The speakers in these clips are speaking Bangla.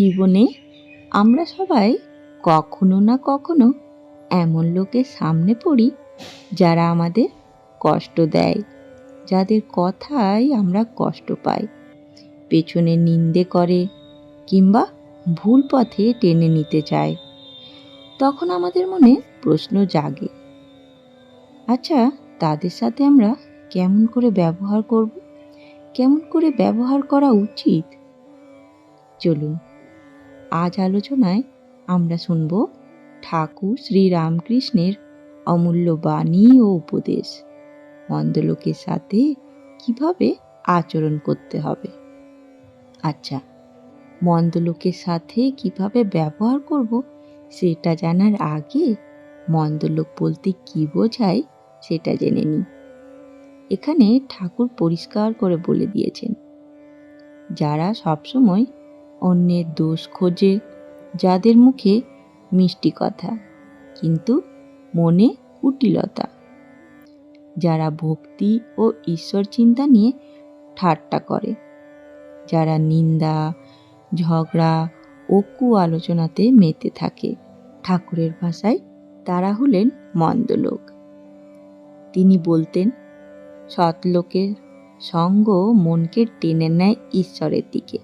জীবনে আমরা সবাই কখনো না কখনো এমন লোকের সামনে পড়ি যারা আমাদের কষ্ট দেয়, যাদের কথাই আমরা কষ্ট পাই। পেছনে নিন্দে করে কিংবা ভুল পথে টেনে নিতে চায়। তখন আমাদের মনে প্রশ্ন জাগে আচ্ছা তাদের সাথে আমরা কেমন করে ব্যবহার করব? কেমন করে ব্যবহার করা উচিত? চলুন আজ আলোচনায় আমরা শুনব ঠাকুর শ্রী রামকৃষ্ণের অমূল্য বাণী ও উপদেশ। মন্দলোকের সাথে কীভাবে আচরণ করতে হবে? আচ্ছা মন্দলোকের সাথে কীভাবে ব্যবহার করব সেটা জানার আগে মন্দলোক বলতে কি বোঝায় সেটা জেনে নিই। এখানে ঠাকুর পরিষ্কার করে বলে দিয়েছেন, যারা সবসময় অন্যের দোষ খোঁজে যাদের মুখে মিষ্টি কথা, কিন্তু মনে কুটিলতা যারা ভক্তি ও ঈশ্বর চিন্তা নিয়ে ঠাট্টা করে, যারা নিন্দা, ঝগড়া ও কু আলোচনাতে মেতে থাকে, ঠাকুরের ভাষায় তারা হলেন মন্দ লোক তিনি বলতেন সৎ লোকের সঙ্গ মনকে টেনে নেয় ঈশ্বরের দিকে।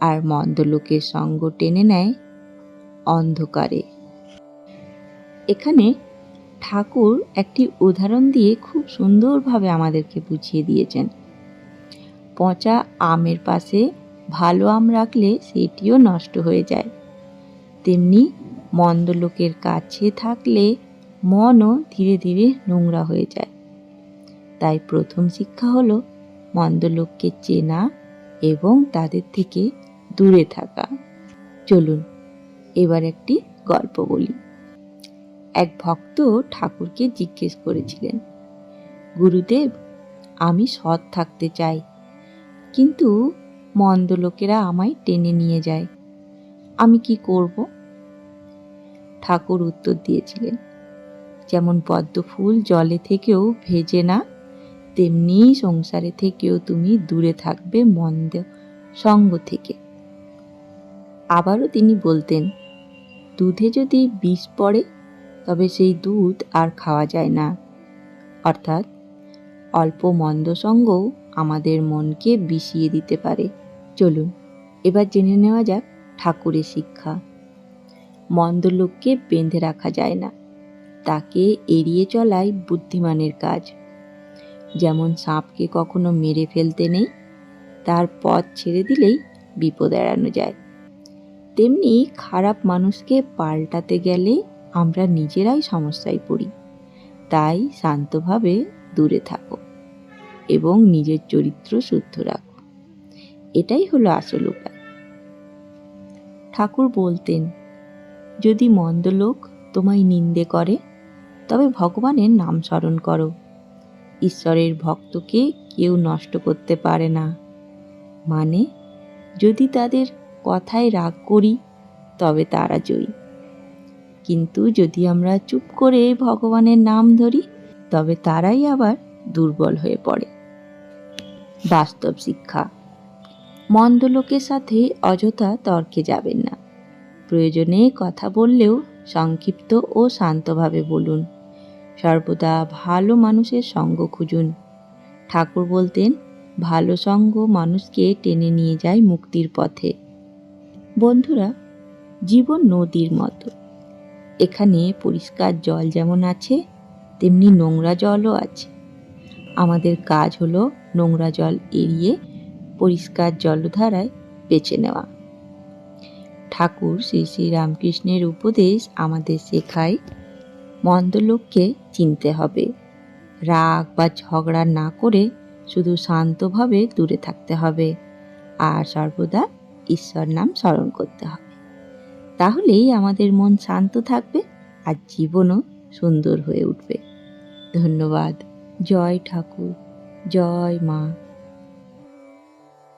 আর মন্দ লোকের সঙ্গ টেনে নেয় অন্ধকারে। এখানে ঠাকুর একটি উদাহরণ দিয়ে খুব সুন্দরভাবে আমাদেরকে বুঝিয়ে দিয়েছেন। পচা আমের পাশে ভালো আম রাখলে সেটিও নষ্ট হয়ে যায়। তেমনি মন্দ লোকের কাছে থাকলে মনও ধীরে ধীরে নোংরা হয়ে যায়। তাই প্রথম শিক্ষা হলো মন্দ লোককে চেনা এবং তাদের থেকে দূরে থাকা। চলুন, এবার একটি গল্প বলি। এক ভক্ত ঠাকুরকে জিজ্ঞেস করেছিলেন, গুরুদেব, আমি সৎ থাকতে চাই, কিন্তু মন্দ লোকেরা আমায় টেনে নিয়ে যায়, আমি কি করব? ঠাকুর উত্তর দিয়েছিলেন, যেমন পদ্ম ফুল জলে থেকেও ভেজে না, তেমনি সংসারে থেকেও তুমি দূরে থাকবে মন্দ সঙ্গ থেকে। আবারও তিনি বলতেন, দুধে যদি বিষ পড়ে, তবে সেই দুধ আর খাওয়া যায় না। অর্থাৎ অল্প মন্দ সঙ্গও আমাদের মনকে বিষিয়ে দিতে পারে। চলুন, এবার জেনে নেওয়া যাক ঠাকুরের শিক্ষা। মন্দ লোককে বেঁধে রাখা যায় না। তাকে এড়িয়ে চলাই বুদ্ধিমানের কাজ। যেমন সাপকে কখনো মেরে ফেলতে নেই, তার পথ ছেড়ে দিলেই বিপদ এড়ানো যায়। তেমনি খারাপ মানুষকে পাল্টাতে গেলে আমরা নিজেরাই সমস্যায় পড়ি। তাই শান্তভাবে দূরে থাকো এবং নিজের চরিত্র শুদ্ধ রাখো। এটাই হলো আসল উপায়। ঠাকুর বলতেন, যদি মন্দ লোক তোমায় নিন্দে করে, তবে ভগবানের নাম স্মরণ করো। ঈশ্বরের ভক্তকে কেউ নষ্ট করতে পারে না। মানে যদি তাদের কথায় রাগ করি, তবে তারা জয়ী। কিন্তু যদি আমরা চুপ করে ভগবানের নাম ধরি, তবে তারাই আবার দুর্বল হয়ে পড়ে। বাস্তব শিক্ষা। মন্দ লোকের সাথে অযথা তর্কে যাবেন না। প্রয়োজনে কথা বললেও সংক্ষিপ্ত ও শান্তভাবে বলুন। সর্বদা ভালো মানুষের সঙ্গ খুঁজুন। ঠাকুর বলতেন, ভালো সঙ্গ মানুষকে টেনে নিয়ে যায় মুক্তির পথে। বন্ধুরা, জীবন নদীর মতো। এখানে পরিষ্কার জল যেমন আছে, তেমনি নোংরা জলও আছে। আমাদের কাজ হলো নোংরা জল এড়িয়ে পরিষ্কার জলধারায় বেছে নেওয়া। ঠাকুর শ্রী শ্রী রামকৃষ্ণের উপদেশ আমাদের শেখায়, মন্দ লোককে চিনতে হবে। রাগ বা ঝগড়া না করে শুধু শান্তভাবে দূরে থাকতে হবে। আর সর্বদা ঈশ্বর নাম স্মরণ করতে হবে। তাহলেই আমাদের মন শান্ত থাকবে আর জীবনও সুন্দর হয়ে উঠবে। ধন্যবাদ। জয় ঠাকুর। জয় মা।